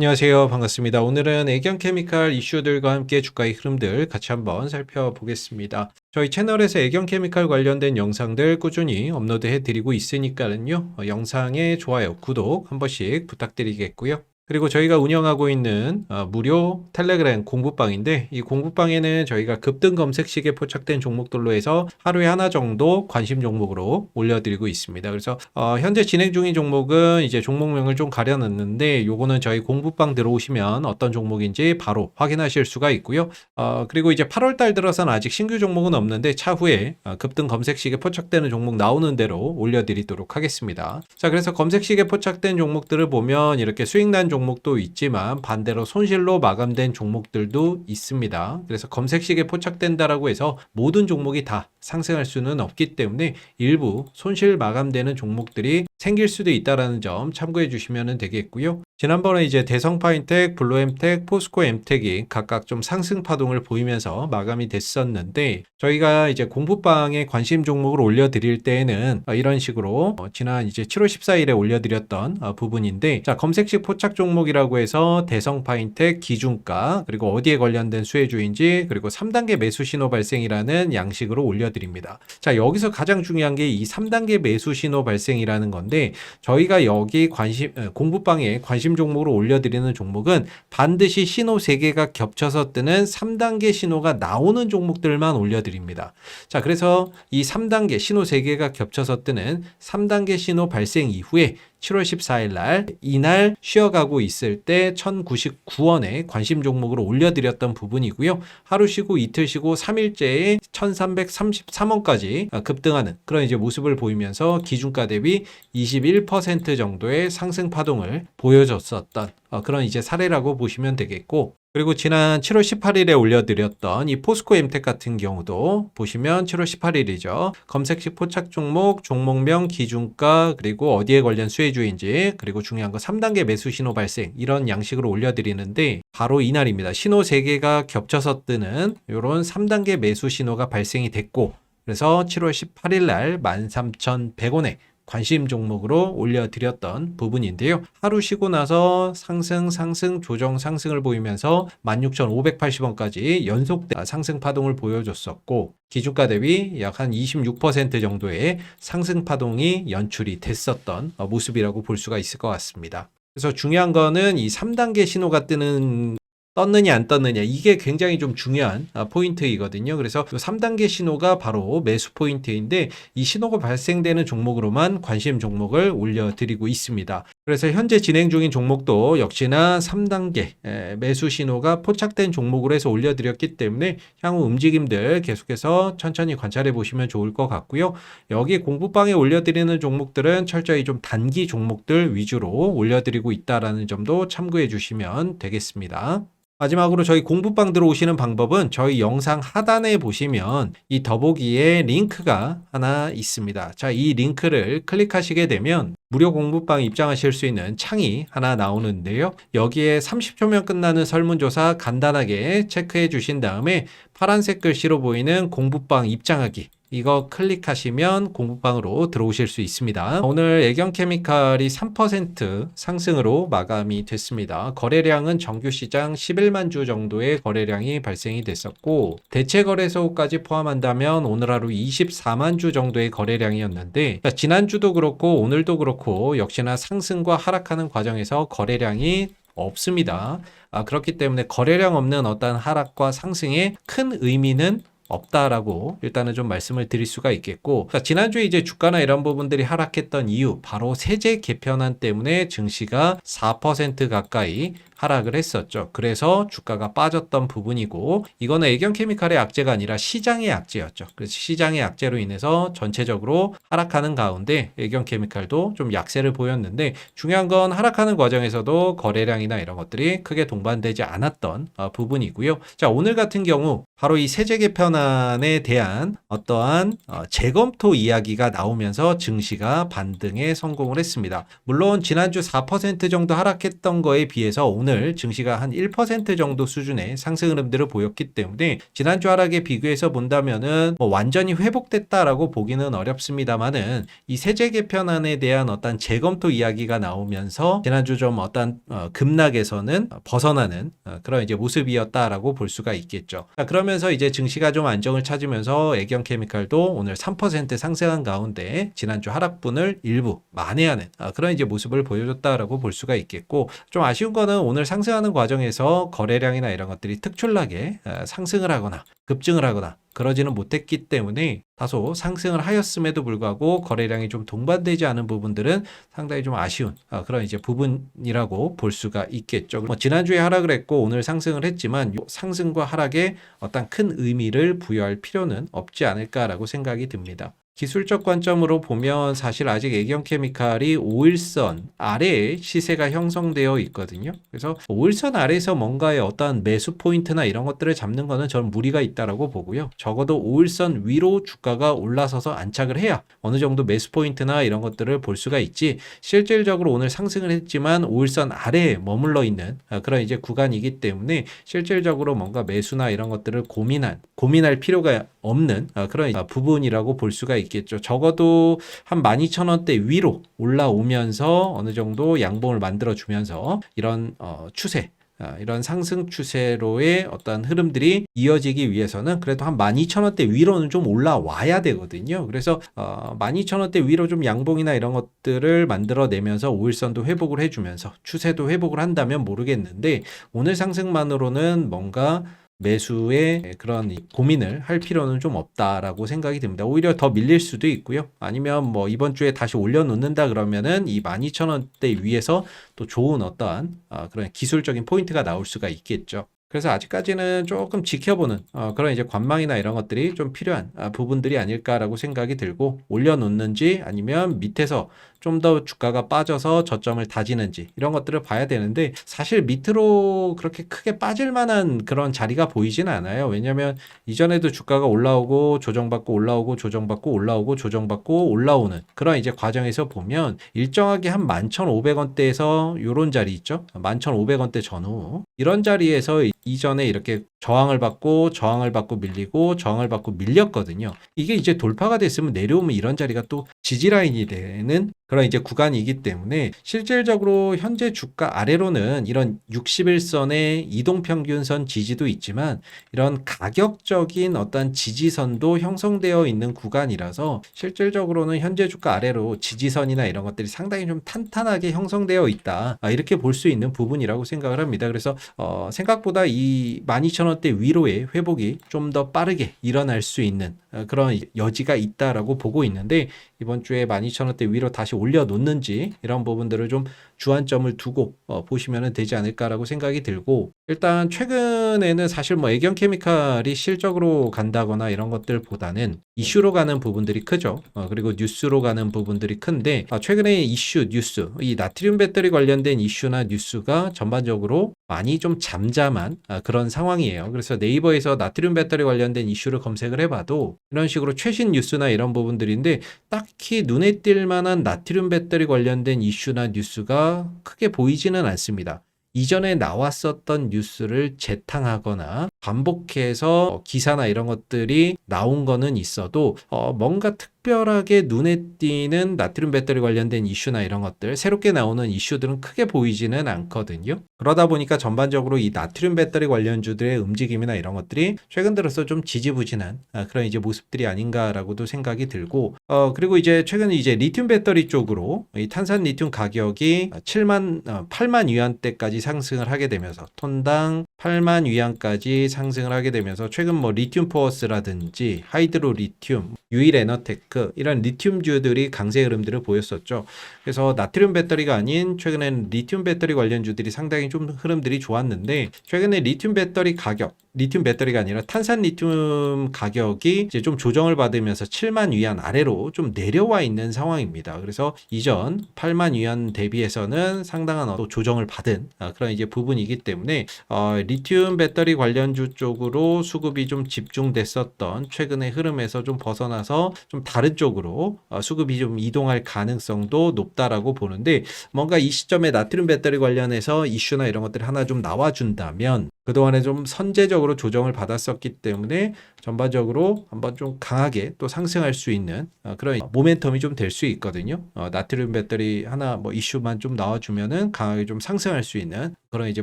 안녕하세요. 반갑습니다. 오늘은 애견 케미칼 이슈들과 함께 주가의 흐름들 같이 한번 살펴보겠습니다. 저희 채널에서 애견 케미칼 관련된 영상들 꾸준히 업로드해 드리고 있으니까는요. 어, 영상에 좋아요, 구독 한 번씩 부탁드리겠고요. 그리고 저희가 운영하고 있는 어, 무료 텔레그램 공부방인데 이 공부방에는 저희가 급등 검색식에 포착된 종목들로 해서 하루에 하나 정도 관심 종목으로 올려드리고 있습니다. 그래서 어, 현재 진행 중인 종목은 이제 종목명을 좀 가려놨는데 요거는 저희 공부방 들어오시면 어떤 종목인지 바로 확인하실 수가 있고요. 어, 그리고 이제 8월 달 들어서는 아직 신규 종목은 없는데 차후에 어, 급등 검색식에 포착되는 종목 나오는 대로 올려드리도록 하겠습니다. 자, 그래서 검색식에 포착된 종목들을 보면 이렇게 수익 난 종목 도 있지만 반대로 손실로 마감된 종목들도 있습니다. 그래서 검색식에 포착된다라고 해서 모든 종목이 다 상승할 수는 없기 때문에 일부 손실 마감되는 종목들이 생길 수도 있다라는 점 참고해 주시면 되겠고요. 지난번에 이제 대성파인텍, 블루엠텍, 포스코엠텍이 각각 좀 상승 파동을 보이면서 마감이 됐었는데 저희가 이제 공부방에 관심 종목을 올려드릴 때에는 어, 이런 식으로 어, 지난 이제 7월 14일에 올려드렸던 어, 부분인데 자 검색식 포착 종목이라고 해서 대성파인텍 기준가 그리고 어디에 관련된 수혜주인지 그리고 3단계 매수 신호 발생이라는 양식으로 올려드립니다. 자 여기서 가장 중요한 게 이 3단계 매수 신호 발생이라는 건데 저희가 여기 관심 어, 공부방에 관심 종목으로 올려드리는 종목은 반드시 신호 3개가 겹쳐서 뜨는 3단계 신호가 나오는 종목들만 올려드립니다. 자, 그래서 이 3단계 신호 3개가 겹쳐서 뜨는 3단계 신호 발생 이후에 7월 14일 날 이날 쉬어가고 있을 때 1099원에 관심 종목으로 올려드렸던 부분이고요. 하루 쉬고 이틀 쉬고 3일째에 1333원까지 급등하는 그런 이제 모습을 보이면서 기준가 대비 21% 정도의 상승 파동을 보여줬었던 어, 그런 이제 사례라고 보시면 되겠고 그리고 지난 7월 18일에 올려드렸던 이 포스코 엠텍 같은 경우도 보시면 7월 18일이죠. 검색식 포착 종목, 종목명, 기준가, 그리고 어디에 관련 수혜주인지, 그리고 중요한 거 3단계 매수 신호 발생, 이런 양식으로 올려드리는데, 바로 이날입니다. 신호 3개가 겹쳐서 뜨는 이런 3단계 매수 신호가 발생이 됐고, 그래서 7월 18일 날 13,100원에 관심 종목으로 올려드렸던 부분인데요. 하루 쉬고 나서 상승, 상승, 조정 상승을 보이면서 16,580원까지 연속 상승 파동을 보여줬었고, 기준가 대비 약 한 26% 정도의 상승 파동이 연출이 됐었던 모습이라고 볼 수가 있을 것 같습니다. 그래서 중요한 거는 이 3단계 신호가 뜨는 떴느냐 안 떴느냐 이게 굉장히 좀 중요한 아, 포인트이거든요. 그래서 3단계 신호가 바로 매수 포인트인데 이 신호가 발생되는 종목으로만 관심 종목을 올려드리고 있습니다. 그래서 현재 진행 중인 종목도 역시나 3단계 매수 신호가 포착된 종목으로 해서 올려드렸기 때문에 향후 움직임들 계속해서 천천히 관찰해 보시면 좋을 것 같고요. 여기 공부방에 올려드리는 종목들은 철저히 좀 단기 종목들 위주로 올려드리고 있다라는 점도 참고해 주시면 되겠습니다. 마지막으로 저희 공부방 들어오시는 방법은 저희 영상 하단에 보시면 이 더보기에 링크가 하나 있습니다. 자, 이 링크를 클릭하시게 되면 무료 공부방 입장하실 수 있는 창이 하나 나오는데요. 여기에 30초면 끝나는 설문조사 간단하게 체크해 주신 다음에 파란색 글씨로 보이는 공부방 입장하기 이거 클릭하시면 공부방으로 들어오실 수 있습니다. 오늘 애견 케미칼이 3% 상승으로 마감이 됐습니다. 거래량은 정규 시장 11만 주 정도의 거래량이 발생이 됐었고 대체 거래소까지 포함한다면 오늘 하루 24만 주 정도의 거래량이었는데 지난주도 그렇고 오늘도 그렇고 역시나 상승과 하락하는 과정에서 거래량이 없습니다. 아, 그렇기 때문에 거래량 없는 어떤 하락과 상승에 큰 의미는 없다라고 일단은 좀 말씀을 드릴 수가 있겠고 그러니까 지난주에 이제 주가나 이런 부분들이 하락했던 이유 바로 세제 개편안 때문에 증시가 4% 가까이 하락을 했었죠. 그래서 주가가 빠졌던 부분이고 이거는 애견 케미칼의 악재가 아니라 시장의 악재였죠. 그래서 시장의 악재로 인해서 전체적으로 하락하는 가운데 애견 케미칼도 좀 약세를 보였는데 중요한 건 하락하는 과정에서도 거래량이나 이런 것들이 크게 동반되지 않았던 어, 부분이고요. 자 오늘 같은 경우 바로 이 세제 개편안 개편안에 대한 어떠한 어, 재검토 이야기가 나오면서 증시가 반등에 성공을 했습니다. 물론 지난주 4% 정도 하락했던 거에 비해서 오늘 증시가 한 1% 정도 수준의 상승 흐름들을 보였기 때문에 지난주 하락에 비교해서 본다면은 뭐 완전히 회복됐다라고 보기는 어렵습니다만은 이 세제 개편안에 대한 어떤 재검토 이야기가 나오면서 지난주 좀 어떤 어, 급락에서는 벗어나는 어, 그런 이제 모습이었다라고 볼 수가 있겠죠. 자, 그러면서 이제 증시가 좀 안정을 찾으면서 애경 케미칼도 오늘 3% 상승한 가운데 지난주 하락분을 일부 만회하는 아, 그런 이제 모습을 보여줬다라고 볼 수가 있겠고 좀 아쉬운 거는 오늘 상승하는 과정에서 거래량이나 이런 것들이 특출나게 아, 상승을 하거나 급증을 하거나 그러지는 못했기 때문에 다소 상승을 하였음에도 불구하고 거래량이 좀 동반되지 않은 부분들은 상당히 좀 아쉬운 아, 그런 이제 부분이라고 볼 수가 있겠죠. 뭐 지난주에 하락을 했고 오늘 상승을 했지만 요 상승과 하락에 어떤 큰 의미를 부여할 필요는 없지 않을까라고 생각이 듭니다. 기술적 관점으로 보면 사실 아직 애경 케미칼이 5일선 아래에 시세가 형성되어 있거든요. 그래서 5일선 아래에서 뭔가의 어떠한 매수 포인트나 이런 것들을 잡는 거는 저는 무리가 있다라고 보고요. 적어도 5일선 위로 주가가 올라서서 안착을 해야 어느 정도 매수 포인트나 이런 것들을 볼 수가 있지 실질적으로 오늘 상승을 했지만 5일선 아래에 머물러 있는 아, 그런 이제 구간이기 때문에 실질적으로 뭔가 매수나 이런 것들을 고민한 고민할 필요가 없는 아, 그런 부분이라고 볼 수가 있 겠죠. 적어도 한 12,000원대 위로 올라오면서 어느 정도 양봉을 만들어 주면서 이런 어, 추세 아, 이런 상승 추세로의 어떤 흐름들이 이어지기 위해서는 그래도 한 12,000원대 위로는 좀 올라와야 되거든요. 그래서 어, 12,000원대 위로 좀 양봉이나 이런 것들을 만들어내면서 5일선도 회복을 해주면서 추세도 회복을 한다면 모르겠는데 오늘 상승만으로는 뭔가 매수에 그런 고민을 할 필요는 좀 없다라고 생각이 듭니다. 오히려 더 밀릴 수도 있고요. 아니면 뭐 이번 주에 다시 올려놓는다 그러면은 이 12,000원대 위에서 또 좋은 어떠한 어, 그런 기술적인 포인트가 나올 수가 있겠죠. 그래서 아직까지는 조금 지켜보는 어, 그런 이제 관망이나 이런 것들이 좀 필요한 아, 부분들이 아닐까라고 생각이 들고 올려놓는지 아니면 밑에서 좀 더 주가가 빠져서 저점을 다지는지 이런 것들을 봐야 되는데 사실 밑으로 그렇게 크게 빠질 만한 그런 자리가 보이지는 않아요. 왜냐하면 이전에도 주가가 올라오고 조정받고 올라오고 조정받고 올라오고 조정받고 올라오는 그런 이제 과정에서 보면 일정하게 한 11,500원대에서 요런 자리 있죠. 11,500원대 전후 이런 자리에서 이전에 이렇게 저항을 받고 저항을 받고 밀리고 저항을 받고 밀렸거든요. 이게 이제 돌파가 됐으면 내려오면 이런 자리가 또 지지 라인이 되는 그런 이제 구간이기 때문에 실질적으로 현재 주가 아래로는 이런 61선의 이동평균선 지지도 있지만 이런 가격적인 어떤 지지선도 형성되어 있는 구간이라서 실질적으로는 현재 주가 아래로 지지선이나 이런 것들이 상당히 좀 탄탄하게 형성되어 있다. 아, 이렇게 볼 수 있는 부분이라고 생각을 합니다. 그래서 어, 생각보다 이 12,000원대 위로의 회복이 좀 더 빠르게 일어날 수 있는 어, 그런 여지가 있다라고 보고 있는데 이번 주에 12,000원대 위로 다시 올려놓는지 이런 부분들을 좀 주안점을 두고 어, 보시면 되지 않을까라고 생각이 들고 일단 최근에는 사실 뭐 애경 케미칼이 실적으로 간다거나 이런 것들보다는 이슈로 가는 부분들이 크죠. 어, 그리고 뉴스로 가는 부분들이 큰데 아, 최근에 이슈 뉴스 이 나트륨 배터리 관련된 이슈나 뉴스가 전반적으로 많이 좀 잠잠한 아, 그런 상황이에요. 그래서 네이버에서 나트륨 배터리 관련된 이슈를 검색을 해봐도 이런 식으로 최신 뉴스나 이런 부분들인데 딱히 눈에 띌 만한 나트륨 배터리 관련된 이슈나 뉴스가 크게 보이지는 않습니다. 이전에 나왔었던 뉴스를 재탕하거나 반복해서 기사나 이런 것들이 나온 거는 있어도 어 뭔가 특 별하게 눈에 띄는 나트륨 배터리 관련된 이슈나 이런 것들 새롭게 나오는 이슈들은 크게 보이지는 않거든요. 그러다 보니까 전반적으로 이 나트륨 배터리 관련주들의 움직임이나 이런 것들이 최근 들어서 좀 지지부진한 아, 그런 이제 모습들이 아닌가라고도 생각이 들고 어 그리고 이제 최근 이제 리튬 배터리 쪽으로 이 탄산 리튬 가격이 7만 어, 8만 위안대까지 상승을 하게 되면서 톤당 8만 위안까지 상승을 하게 되면서 최근 뭐 리튬 포어스라든지 하이드로 리튬, 유일 에너테 크 이런 리튬주들이 강세 흐름들을 보였었죠. 그래서 나트륨 배터리가 아닌 최근에는 리튬 배터리 관련주들이 상당히 좀 흐름들이 좋았는데 최근에 리튬 배터리 가격 리튬 배터리가 아니라 탄산 리튬 가격이 이제 좀 조정을 받으면서 7만 위안 아래로 좀 내려와 있는 상황입니다. 그래서 이전 8만 위안 대비해서는 상당한 또 조정을 받은 아, 그런 이제 부분이기 때문에 어, 리튬 배터리 관련주 쪽으로 수급이 좀 집중됐었던 최근의 흐름에서 좀 벗어나서 좀 다른 쪽으로 어, 수급이 좀 이동할 가능성도 높다라고 보는데 뭔가 이 시점에 나트륨 배터리 관련해서 이슈나 이런 것들이 하나 좀 나와준다면 그동안에 좀 선제적으로 조정을 받았었기 때문에 전반적으로 한번 좀 강하게 또 상승할 수 있는 어, 그런 모멘텀이 좀 될 수 있거든요. 어, 나트륨 배터리 하나 뭐 이슈만 좀 나와주면은 강하게 좀 상승할 수 있는 그런 이제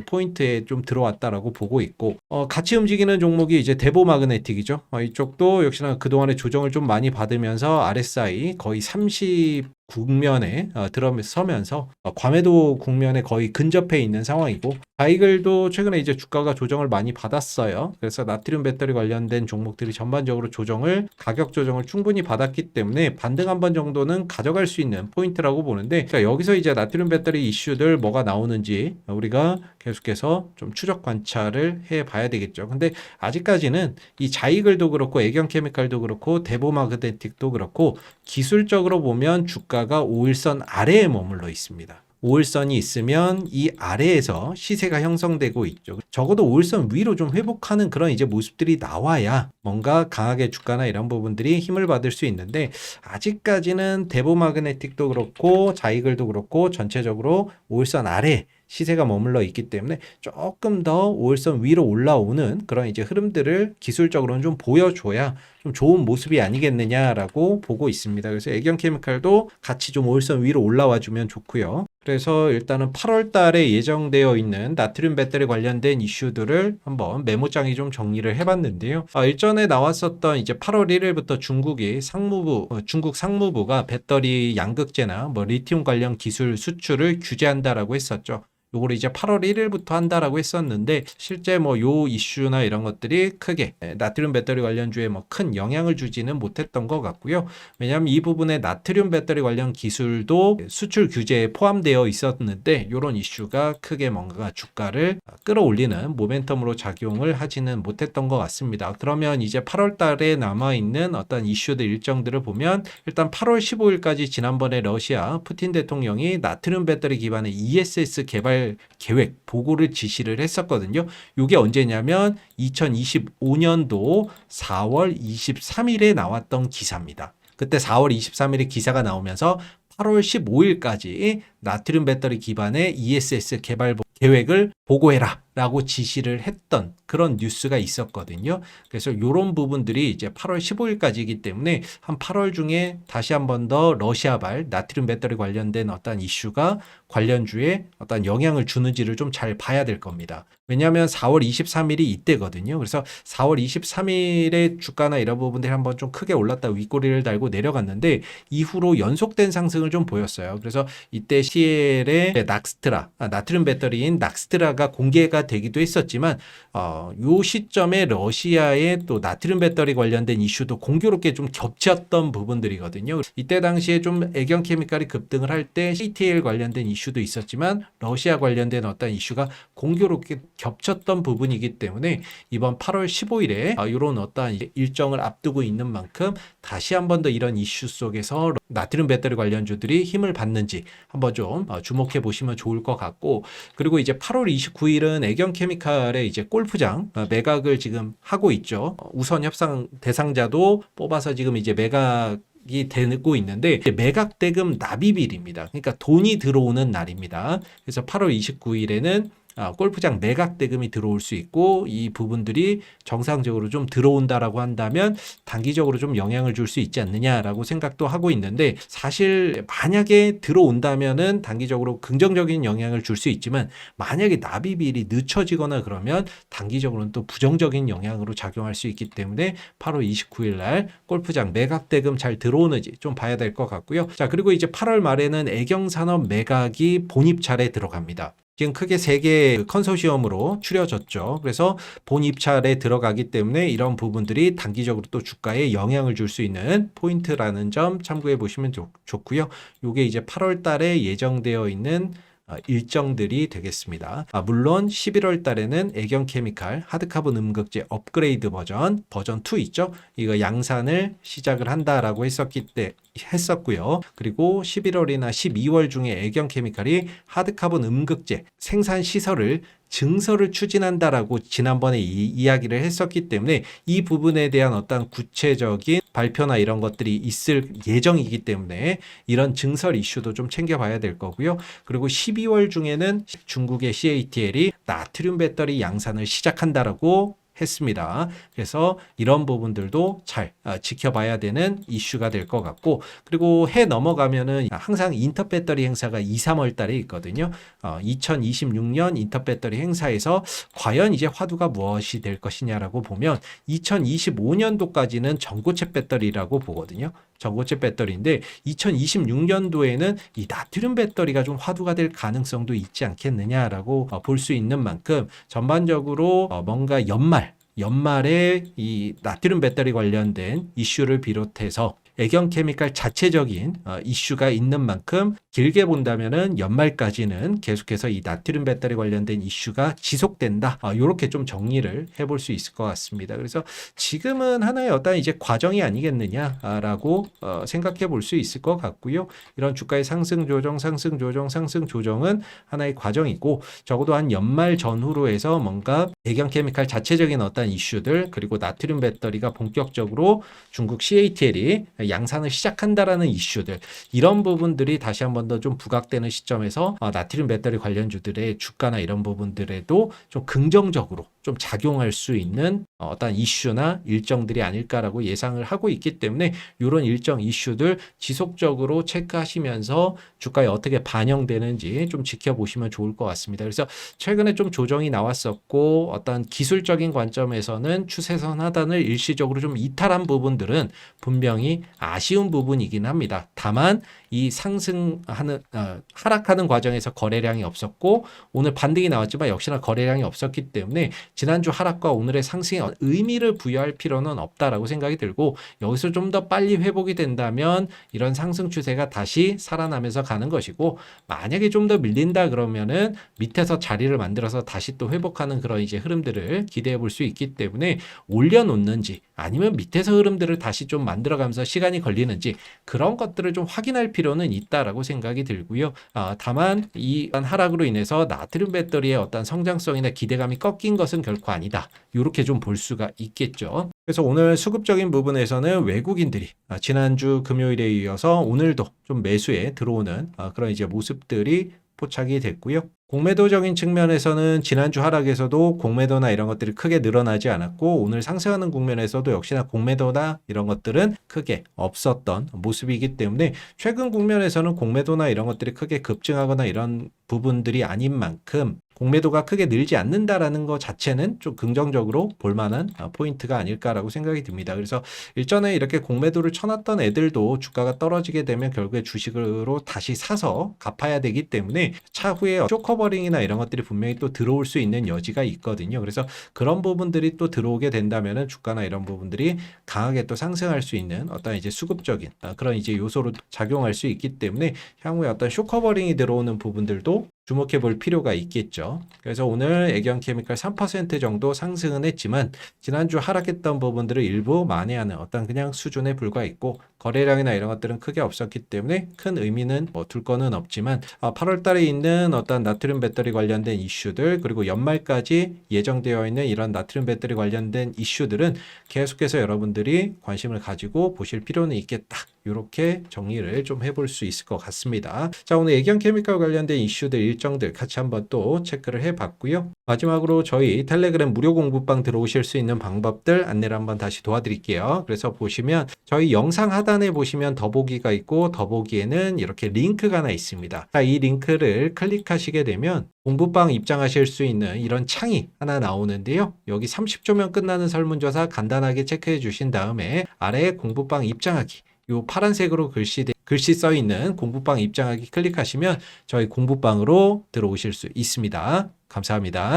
포인트에 좀 들어왔다라고 보고 있고 어, 같이 움직이는 종목이 이제 데보 마그네틱이죠. 어, 이쪽도 역시나 그동안에 조정을 좀 많이 받으면서 RSI 거의 30 국면에 어, 들어서면서 어, 과매도 국면에 거의 근접해 있는 상황이고 바이글도 최근에 이제 주가가 조정을 많이 받았어요. 그래서 나트륨 배터리 관련된 종목들이 전반적으로 조정을 가격 조정을 충분히 받았기 때문에 반등 한 번 정도는 가져갈 수 있는 포인트라고 보는데 그러니까 여기서 이제 나트륨 배터리 이슈들 뭐가 나오는지 우리가 계속해서 좀 추적 관찰을 해 봐야 되겠죠. 근데 아직까지는 이 자이글도 그렇고 애경 케미칼도 그렇고 데보마그네틱도 그렇고 기술적으로 보면 주가 가 5일선 아래에 머물러 있습니다. 5일선이 있으면 이 아래에서 시세가 형성되고 있죠. 적어도 5일선 위로 좀 회복하는 그런 이제 모습들이 나와야 뭔가 강하게 주가나 이런 부분들이 힘을 받을 수 있는데 아직까지는 데보 마그네틱도 그렇고 자이글도 그렇고 전체적으로 5일선 아래 시세가 머물러 있기 때문에 조금 더 5일선 위로 올라오는 그런 이제 흐름들을 기술적으로는 좀 보여줘야 좀 좋은 모습이 아니겠느냐라고 보고 있습니다. 그래서 애경 케미칼도 같이 좀 5일선 위로 올라와 주면 좋고요. 그래서 일단은 8월 달에 예정되어 있는 나트륨 배터리 관련된 이슈들을 한번 메모장에 좀 정리를 해봤는데요. 아, 일전에 나왔었던 이제 8월 1일부터 중국이 상무부, 어, 중국 상무부가 배터리 양극재나 뭐 리튬 관련 기술 수출을 규제한다라고 했었죠. 요거를 이제 8월 1일부터 한다라고 했었는데 실제 뭐 요 이슈나 이런 것들이 크게 나트륨 배터리 관련주에 뭐 큰 영향을 주지는 못했던 것 같고요. 왜냐하면 이 부분에 나트륨 배터리 관련 기술도 수출 규제에 포함되어 있었는데 요런 이슈가 크게 뭔가 주가를 끌어올리는 모멘텀으로 작용을 하지는 못했던 것 같습니다. 그러면 이제 8월 달에 남아 있는 어떤 이슈들 일정들을 보면 일단 8월 15일까지 지난번에 러시아 푸틴 대통령이 나트륨 배터리 기반의 ESS 개발 계획 보고를 지시를 했었거든요. 이게 언제냐면 2025년도 4월 23일에 나왔던 기사입니다. 그때 4월 23일에 기사가 나오면서 8월 15일까지 나트륨 배터리 기반의 ESS 개발 계획을 보고해라 라고 지시를 했던 그런 뉴스가 있었거든요. 그래서 이런 부분들이 이제 8월 15일까지이기 때문에 한 8월 중에 다시 한 번 더 러시아발 나트륨 배터리 관련된 어떤 이슈가 관련주에 어떤 영향을 주는지를 좀 잘 봐야 될 겁니다. 왜냐하면 4월 23일이 이때거든요. 그래서 4월 23일에 주가나 이런 부분들이 한번 좀 크게 올랐다 윗꼬리를 달고 내려갔는데 이후로 연속된 상승을 좀 보였어요. 그래서 이때 CL의 낙스트라, 아, 나트륨 배터리인 낙스트라가 공개가 되기도 했었지만 어, 요 시점에 러시아의 또 나트륨 배터리 관련된 이슈도 공교롭게 좀 겹쳤던 부분들이거든요. 이때 당시에 좀 애경 케미칼이 급등을 할 때 CTL 관련된 이슈도 있었지만 러시아 관련된 어떤 이슈가 공교롭게 겹쳤던 부분이기 때문에 이번 8월 15일에 이런 어떤 일정을 앞두고 있는 만큼 다시 한 번 더 이런 이슈 속에서 나트륨 배터리 관련주들이 힘을 받는지 한번 좀 어, 주목해 보시면 좋을 것 같고 그리고 이제 8월 29일은 애경 케미칼의 이제 골프장 어, 매각을 지금 하고 있죠. 어, 우선 협상 대상자도 뽑아서 지금 이제 매각 이 되고 있는데 매각 대금 납입일입니다. 그러니까 돈이 들어오는 날입니다. 그래서 8월 29일에는 아, 골프장 매각 대금이 들어올 수 있고 이 부분들이 정상적으로 좀 들어온다라고 한다면 단기적으로 좀 영향을 줄 수 있지 않느냐라고 생각도 하고 있는데 사실 만약에 들어온다면은 단기적으로 긍정적인 영향을 줄 수 있지만 만약에 납입일이 늦춰지거나 그러면 단기적으로는 또 부정적인 영향으로 작용할 수 있기 때문에 8월 29일 날 골프장 매각 대금 잘 들어오는지 좀 봐야 될 것 같고요. 자, 그리고 이제 8월 말에는 애경산업 매각이 본입찰에 들어갑니다. 지금 크게 세개 컨소시엄으로 추려졌죠. 그래서 본 입찰에 들어가기 때문에 이런 부분들이 단기적으로 또 주가에 영향을 줄 수 있는 포인트라는 점 참고해 보시면 좋, 좋고요. 이게 이제 8월 달에 예정되어 있는 어, 일정들이 되겠습니다. 아, 물론 11월 달에는 애경 케미칼 하드카본 음극제 업그레이드 버전 버전 2 있죠. 이거 양산을 시작을 한다라고 했었기 때 했었고요. 그리고 11월이나 12월 중에 애경 케미칼이 하드카본 음극제 생산 시설을 증설을 추진한다라고 지난번에 이, 이야기를 했었기 때문에 이 부분에 대한 어떤 구체적인 발표나 이런 것들이 있을 예정이기 때문에 이런 증설 이슈도 좀 챙겨봐야 될 거고요. 그리고 12월 중에는 중국의 CATL이 나트륨 배터리 양산을 시작한다라고 했습니다. 그래서 이런 부분들도 잘 아, 지켜봐야 되는 이슈가 될 것 같고 그리고 해 넘어가면은 항상 인터 배터리 행사가 2, 3월 달에 있거든요. 어, 2026년 인터 배터리 행사에서 과연 이제 화두가 무엇이 될 것이냐라고 보면 2025년도까지는 전고체 배터리라고 보거든요. 전고체 배터리인데 2026년도에는 이 나트륨 배터리가 좀 화두가 될 가능성도 있지 않겠느냐라고 어, 볼수 있는 만큼 전반적으로 어, 뭔가 연말 연말에 이 나트륨 배터리 관련된 이슈를 비롯해서 애경 케미칼 자체적인 어, 이슈가 있는 만큼 길게 본다면은 연말까지는 계속해서 이 나트륨 배터리 관련된 이슈가 지속된다. 이렇게 좀 정리를 해볼 수 있을 것 같습니다. 그래서 지금은 하나의 어떤 이제 과정이 아니겠느냐라고 어, 생각해 볼 수 있을 것 같고요. 이런 주가의 상승 조정, 상승 조정, 상승 조정은 하나의 과정이고 적어도 한 연말 전후로 해서 뭔가 애경 케미칼 자체적인 어떤 이슈들 그리고 나트륨 배터리가 본격적으로 중국 CATL이 양산을 시작한다라는 이슈들 이런 부분들이 다시 한 번 더 좀 부각되는 시점에서 어, 나트륨 배터리 관련주들의 주가나 이런 부분들에도 좀 긍정적으로 좀 작용할 수 있는 어, 어떤 이슈나 일정들이 아닐까라고 예상을 하고 있기 때문에 이런 일정 이슈들 지속적으로 체크하시면서 주가에 어떻게 반영되는지 좀 지켜보시면 좋을 것 같습니다. 그래서 최근에 좀 조정이 나왔었고 어떤 기술적인 관점에서는 추세선 하단을 일시적으로 좀 이탈한 부분들은 분명히 아쉬운 부분이긴 합니다. 다만 이 상승하는 어, 하락하는 과정에서 거래량이 없었고 오늘 반등이 나왔지만 역시나 거래량이 없었기 때문에 지난주 하락과 오늘의 상승에 의미를 부여할 필요는 없다라고 생각이 들고 여기서 좀 더 빨리 회복이 된다면 이런 상승 추세가 다시 살아나면서 가는 것이고 만약에 좀 더 밀린다 그러면은 밑에서 자리를 만들어서 다시 또 회복하는 그런 이제 흐름들을 기대해 볼 수 있기 때문에 올려놓는지 아니면 밑에서 흐름들을 다시 좀 만들어가면서 시간이 걸리는지 그런 것들을 좀 확인할 필요 는 있다라고 생각이 들고요. 아, 다만 이 하락으로 인해서 나트륨 배터리의 어떤 성장성이나 기대감이 꺾인 것은 결코 아니다. 이렇게 좀 볼 수가 있겠죠. 그래서 오늘 수급적인 부분에서는 외국인들이 아, 지난주 금요일에 이어서 오늘도 좀 매수에 들어오는 아, 그런 이제 모습들이 포착이 됐고요. 공매도적인 측면에서는 지난주 하락에서도 공매도나 이런 것들이 크게 늘어나지 않았고 오늘 상승하는 국면에서도 역시나 공매도나 이런 것들은 크게 없었던 모습이기 때문에 최근 국면에서는 공매도나 이런 것들이 크게 급증하거나 이런 부분들이 아닌 만큼 공매도가 크게 늘지 않는다라는 것 자체는 좀 긍정적으로 볼 만한 아, 포인트가 아닐까라고 생각이 듭니다. 그래서 일전에 이렇게 공매도를 쳐놨던 애들도 주가가 떨어지게 되면 결국에 주식으로 다시 사서 갚아야 되기 때문에 차후에 쇼커버링이나 이런 것들이 분명히 또 들어올 수 있는 여지가 있거든요. 그래서 그런 부분들이 또 들어오게 된다면은 주가나 이런 부분들이 강하게 또 상승할 수 있는 어떤 이제 수급적인 아, 그런 이제 요소로 작용할 수 있기 때문에 향후에 어떤 쇼커버링이 들어오는 부분들도 주목해 볼 필요가 있겠죠. 그래서 오늘 애경 케미칼 3% 정도 상승은 했지만 지난주 하락했던 부분들을 일부 만회하는 어떤 그냥 수준에 불과했고 거래량이나 이런 것들은 크게 없었기 때문에 큰 의미는 뭐 둘 거는 없지만 8월 아, 달에 있는 어떤 나트륨 배터리 관련된 이슈들 그리고 연말까지 예정되어 있는 이런 나트륨 배터리 관련된 이슈들은 계속해서 여러분들이 관심을 가지고 보실 필요는 있겠다. 이렇게 정리를 좀 해볼 수 있을 것 같습니다. 자, 오늘 애경 케미칼 관련된 이슈들 일정들 같이 한번 또 체크를 해봤고요. 마지막으로 저희 텔레그램 무료 공부방 들어오실 수 있는 방법들 안내를 한번 다시 도와드릴게요. 그래서 보시면 저희 영상 하단에 보시면 더보기가 있고 더보기에는 이렇게 링크가 하나 있습니다. 자, 이 링크를 클릭하시게 되면 공부방 입장하실 수 있는 이런 창이 하나 나오는데요. 여기 30초면 끝나는 설문조사 간단하게 체크해 주신 다음에 아래 공부방 입장하기 요 파란색으로 글씨 글씨 써 있는 공부방 입장하기 클릭하시면 저희 공부방으로 들어오실 수 있습니다. 감사합니다.